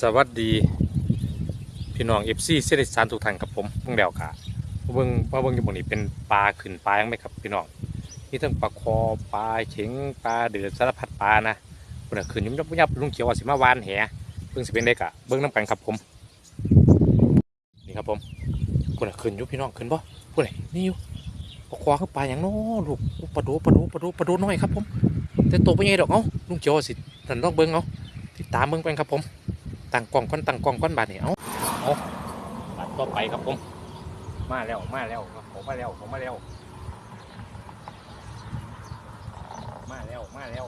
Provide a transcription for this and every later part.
สวัสดี พี่น้องเอฟซีเซนิสานทุกท่านกับผมเพิ่งเดวกะเบิ่งมาเบิ่งอยู่บนนี้เป็นปลาขึ้นปลายังไหมครับพี่น้องมีทั้งปลาคอปลาเข็งปลาเดือดสารพัดปลานะคนขึ้นยับยับยับลุงเขียวว่าสิมาวานแหเบิ่งสิเป็นได้กอะเบิ่งน้ำกันครับผมนี่ครับผมคนขึ้นยู่พี่น้องขึ้นบ่ผู้ใดนี่อยู่ปลาคอคือปลาอย่างน้อลูกปลาโดปลาโดปลาโดปลาโดน้อยครับผมแต่โตเป็นไงดอกเอ้าลุงเขียวสินั่นลองเบิ่งเอาติดตามเบิ่งกันครับผม ตั้งกล้องก้อนตั้งกล้องก้อนบาดเนี่ยเอาเอาบาดต่อไปครับผม มาแล้วมาแล้วครับผมมาแล้วผมมาแล้ว มาแล้วมาแล้ว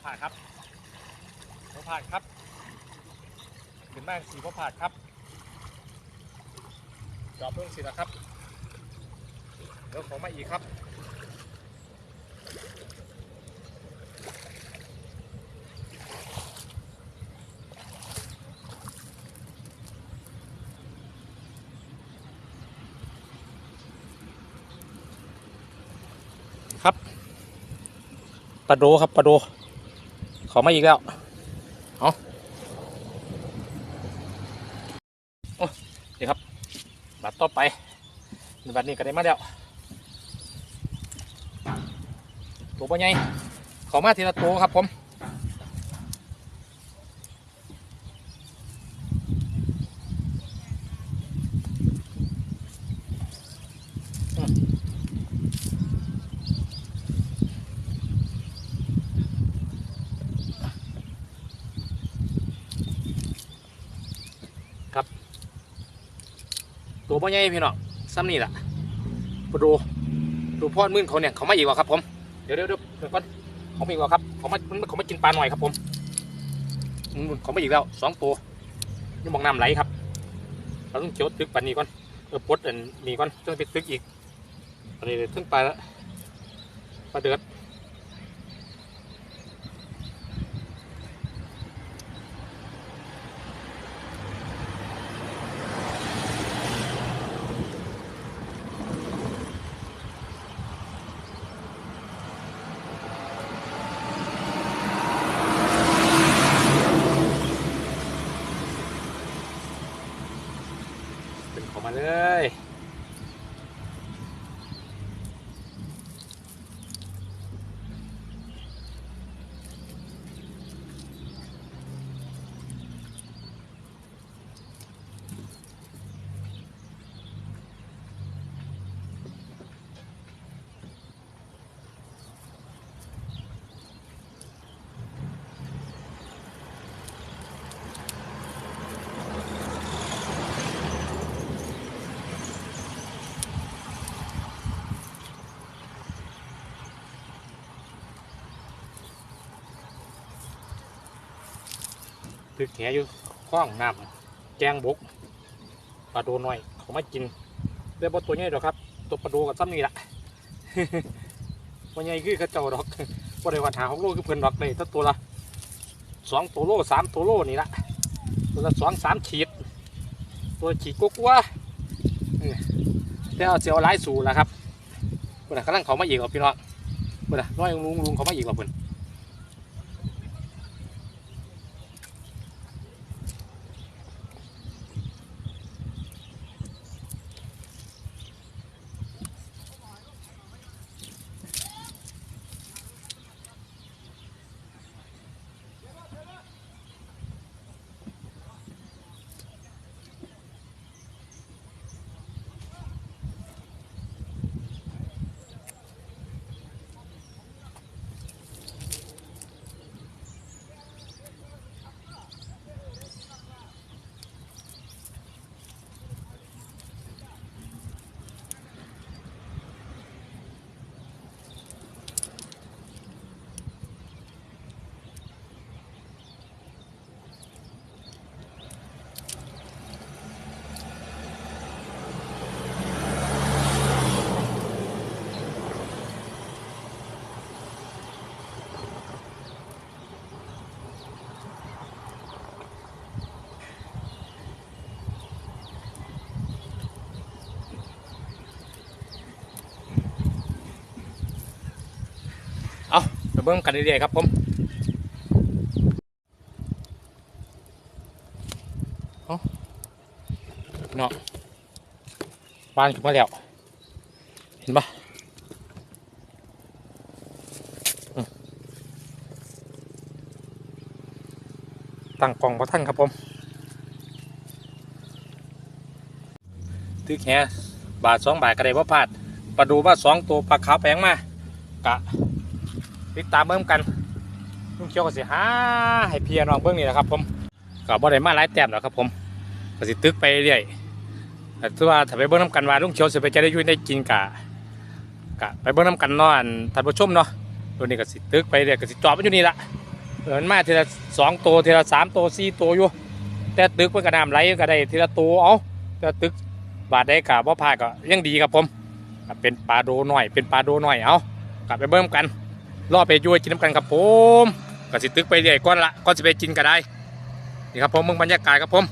เขาผ่าครับเขาผ่าครับขึ้นมาสีเขาผ่าครับจอบเพิ่งสิแล้วครับเดี๋ยวของมาอีกครับครับปลาโดครับปลาโด ขอมาอีกแล้ว เอาโอ้นี่ครับ บัตรต่อไปบัตรนี้ก็ได้มาแล้ว ตัวปลาใหญ่ขอมาทีละตัวครับผม ตัวปลาใหญ่พี่น้องซ้ำนี่แหละปลาโดดูพ่อมื่นเขาเนี่ยเขามาอีกว่าครับผมเดี๋ยวเดี๋ยวเดี๋ยวเดี๋ยวก่อนเขามาอีกว่าครับเขามามันเขามากินปลาหน่อยครับผมเขามาอีกแล้วสองตัวนี่มองน้ำไหลครับ เราต้องเจียวตึกปลานี้ก่อนเออปดอันนี้ก่อนต้องไปตึกอีกอันนี้ถึงปลาปลาเดือด มาเลย ตึกแหอยู่คล้องน้ำแกงบกปลาโดน้อยเขามากินเรียกว่าตัวใหญ่ดอกครับ ตัวปลาโดกับซ้ำนี่แหละตัวใหญ่คือเขาเจ้าดอกว่าได้วันหาของโลคือเพิ่นดอกเลยถ้าตัวละสองตัวโลสามตัวโลนี่ละตัวละสองสามขีด ตัวขีดกลัวๆเออแต่เอาเสียวหลายสูแล้วครับเพิ่นนกำลังเขามาอีกเอาพี่น้องเพิ่นนน้อยลุงลุงเขามาอีกเอาเพิ่อาไป เบิ่งกันเรื่อยๆครับผมเนาะบ้านขึ้นมาแล้ว เห็นปะตั้งกล่องพระท่านครับผมตึกแหบาทสองบาทก็ได้ว่าพลาดปลาดูว่าสองตัวปลาขาวแปลงมากะ ติดตามเบิ่งกันลุงเขียวก็สิหาให้พี่น้องเบิ่งนี่แหละครับ ผมก็บ่ได้มาหลายแต้มหรอกครับ ผมก็สิตึกไปเรื่อยแต่ถือว่าถ้าไปเบิ่งน้ำกันว่าลุงเขียวสิไปจะได้ยู่ยได้กินกะกะไปเบิ่งน้ำกันเนาะอันท่านผู้ชมเนาะตัวนี้ก็สิตึกไปเรื่อยก็สิจอดมันอยู่นี่ละเออมันมาทีละสองตัวทีละสามตัวสี่ตัวอยู่ แต่ตึกมันก็น้ำไหลก็ได้ทีละตัวเอาแต่ตึกบาทได้กะบ่พลาดก็ยังดีครับผมเป็นปลาโดหน่อยเป็นปลาโดหน่อยเอากลับไปเบิ่งกัน รอไปยู่กินน้ำกันครับผมก็สิตึกไปเรื่อยก้อนละก้อนสิไปกินก็ได้นี่ครับผมมึงบรรยากาศครับผม